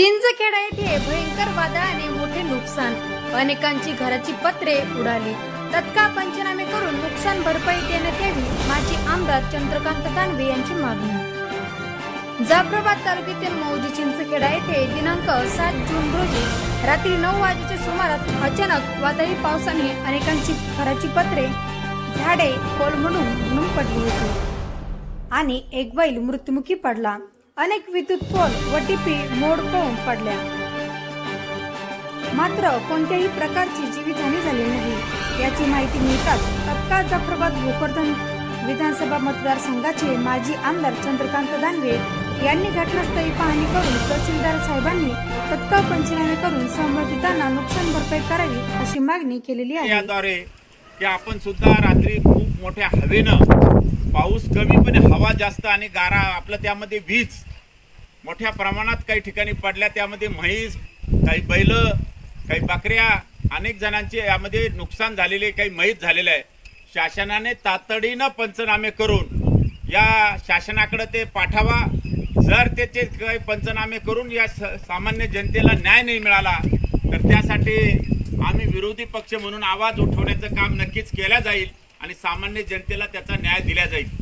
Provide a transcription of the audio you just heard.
चिंचखेडा येथे भयंकर वादळाने मोठे नुकसान. अनेकांची घराची पत्रे उडाली. तत्काळ पंचनामे करून नुकसान भरपाई देण्यात यावी माजी आमदार चंद्रकांत दानवे यांची मागणी. जाफराबाद तालुक्यातील मौजी चिंचखेडा येथे दिनांक सात जून रोजी रात्री नऊ वाजेच्या सुमारास अचानक वादळी पावसाने अनेकांची घराची पत्रे झाडे कोलमडून म्हणून पडली होती. आणि एक बैल मृत्युमुखी पडला. अनेक विद्युत पोल व टिपी मोडकळून पडल्या. मात्र कोणत्याही प्रकारची जीवितहानी झाली नाही. याची माहिती मिळताच तत्काळ जाफराबाद भोकरदन विधानसभा मतदारसंघाचे माजी आमदार चंद्रकांत दानवे यांनी घटनास्थळी पाहणी करून तहसीलदार साहेबांनी तत्काळ पंचनामे करून संबंधितांना नुकसान भरपाई करावी अशी मागणी केलेली आहे. याद्वारे की आपण सुद्धा रात्री खूप मोठ्या हवेनं पाऊस कमी पण हवा जास्त आणि गारा आपलं त्यामध्ये वीज मोठ्या प्रमाणात काही ठिकाणी पडल्या त्यामध्ये म्हैस काही बैल काही बकऱ्या अनेक जणांचे यामध्ये नुकसान झालेले काही मैत झालेलं आहे. शासनाने तातडीनं पंचनामे करून या शासनाकडे ते पाठावा. जर त्याचे काही पंचनामे करून या स- सामान्य जनतेला न्याय नाही मिळाला तर त्यासाठी आम्ही विरोधी पक्ष म्हणून आवाज उठवण्याचं काम नक्कीच केलं जाईल आणि सामान्य जनतेला त्याचा न्याय दिला जाईल.